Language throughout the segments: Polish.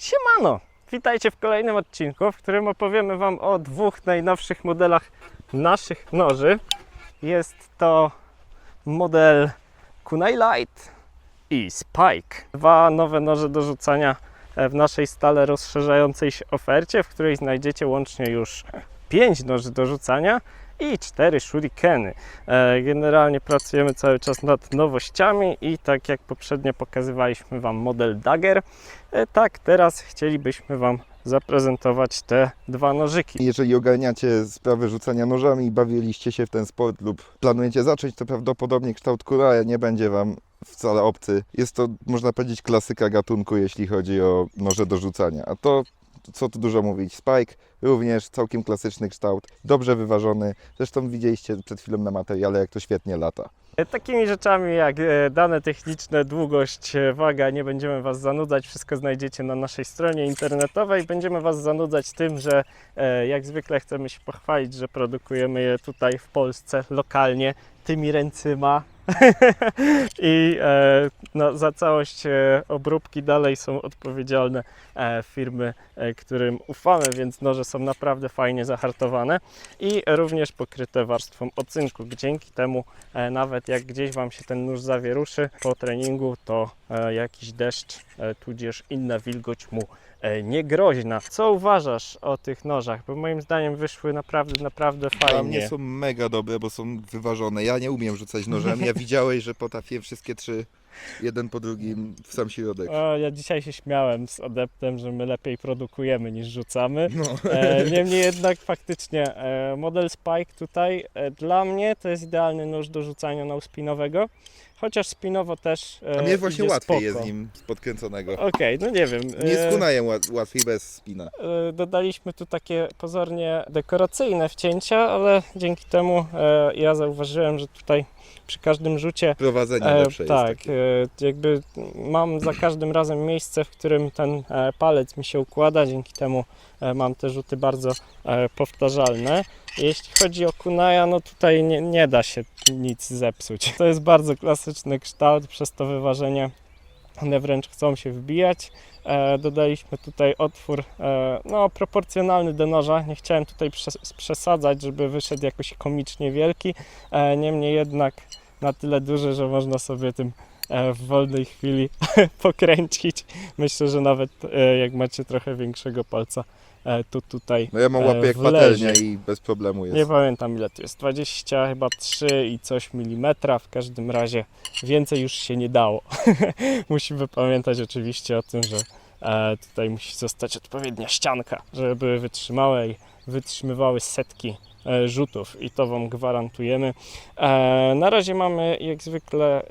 Siemano! Witajcie w kolejnym odcinku, w którym opowiemy Wam o dwóch najnowszych modelach naszych noży. Jest to model Kunai Light i Spike. Dwa nowe noże do rzucania e, w naszej stale rozszerzającej się ofercie, w której znajdziecie łącznie już 5 noży do rzucania i 4 shurikeny. E, Generalnie pracujemy cały czas nad nowościami i tak jak poprzednio pokazywaliśmy Wam model Dagger, e, tak teraz chcielibyśmy Wam zaprezentować te dwa nożyki. Jeżeli ogarniacie sprawy rzucania nożami bawiliście się w ten sport lub planujecie zacząć, to prawdopodobnie kształt kuraja nie będzie Wam wcale obcy. Jest to, można powiedzieć, klasyka gatunku, jeśli chodzi o noże do rzucania. A to, co tu dużo mówić, Spike również całkiem klasyczny kształt, dobrze wyważony. Zresztą widzieliście przed chwilą na materiale, jak to świetnie lata. E, Takimi rzeczami jak e, dane techniczne, długość, e, waga, nie będziemy Was zanudzać. Wszystko znajdziecie na naszej stronie internetowej. Będziemy Was zanudzać tym, że jak zwykle chcemy się pochwalić, że produkujemy je tutaj w Polsce, lokalnie, tymi ręcyma. I e, no, za całość e, obróbki dalej są odpowiedzialne e, firmy, e, którym ufamy, więc noże są naprawdę fajnie zahartowane i również pokryte warstwą ocynku. Dzięki temu nawet jak gdzieś Wam się ten nóż zawieruszy po treningu, to jakiś deszcz, tudzież inna wilgoć mu e, nie groźna. Co uważasz o tych nożach? Bo moim zdaniem wyszły naprawdę, naprawdę Dla fajnie. mnie są mega dobre, bo są wyważone. Ja nie umiem rzucać nożem. Ja widziałeś, że potrafię wszystkie trzy, jeden po drugim, w sam środek. O, ja dzisiaj się śmiałem z adeptem, że my lepiej produkujemy niż rzucamy. No. E, niemniej jednak faktycznie e, model Spike tutaj e, dla mnie to jest idealny nóż do rzucania nauspinowego, chociaż spinowo też e, A mnie właśnie łatwiej spoko. jest nim z podkręconego. Okej, no nie wiem. Nie e, z kunajem łat- łatwiej bez spina. e, Dodaliśmy tu takie pozornie dekoracyjne wcięcia, ale dzięki temu e, ja zauważyłem, że tutaj przy każdym rzucie Prowadzenie E, lepsze tak, jest. Takie. e, jakby mam za każdym razem miejsce, w którym ten e, palec mi się układa, dzięki temu e, mam te rzuty bardzo e, powtarzalne. Jeśli chodzi o kunaja, no tutaj nie, nie da się nic zepsuć. To jest bardzo klasyczny kształt, przez to wyważenie one wręcz chcą się wbijać. E, dodaliśmy tutaj otwór e, no, proporcjonalny do noża. Nie chciałem tutaj przes- przesadzać, żeby wyszedł jakoś komicznie wielki. E, niemniej jednak na tyle duży, że można sobie tym e, w wolnej chwili pokręcić. Myślę, że nawet e, jak macie trochę większego palca, e, to tutaj No ja mam e, łapę jak patelnia i bez problemu jest. nie pamiętam ile to jest, 20 chyba 3 i coś milimetra, w każdym razie więcej już się nie dało. Musimy pamiętać oczywiście o tym, że e, tutaj musi zostać odpowiednia ścianka, żeby były wytrzymałe i wytrzymywały setki e, rzutów i to Wam gwarantujemy. E, na razie mamy jak zwykle e,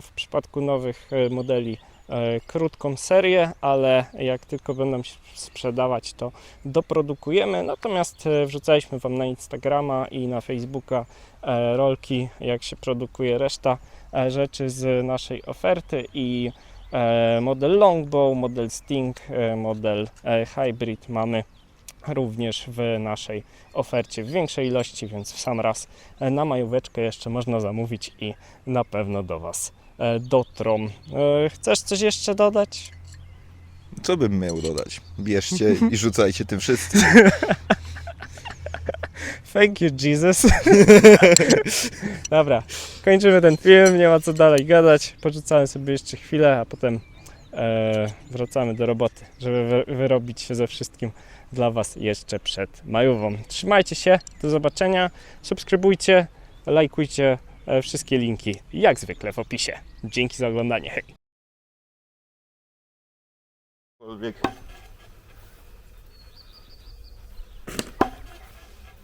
w przypadku nowych e, modeli e, krótką serię, ale jak tylko będą się sprzedawać, to doprodukujemy. Natomiast e, wrzucaliśmy Wam na Instagrama i na Facebooka e, rolki, jak się produkuje reszta e, rzeczy z naszej oferty i e, model Longbow, model Sting, e, model e, Hybrid mamy również w naszej ofercie w większej ilości, więc w sam raz e, na majóweczkę jeszcze można zamówić i na pewno do Was e, dotrą. E, Chcesz coś jeszcze dodać? Co bym miał dodać? Bierzcie i rzucajcie tym wszyscy. Thank you, Jesus. Dobra, kończymy ten film, nie ma co dalej gadać. Porzucamy sobie jeszcze chwilę, a potem e, wracamy do roboty, żeby wy, wyrobić się ze wszystkim dla Was jeszcze przed majową. Trzymajcie się, do zobaczenia, subskrybujcie, lajkujcie e, wszystkie linki, jak zwykle w opisie. Dzięki za oglądanie, hej!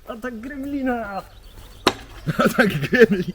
Atak Gremlina! tak gremlin.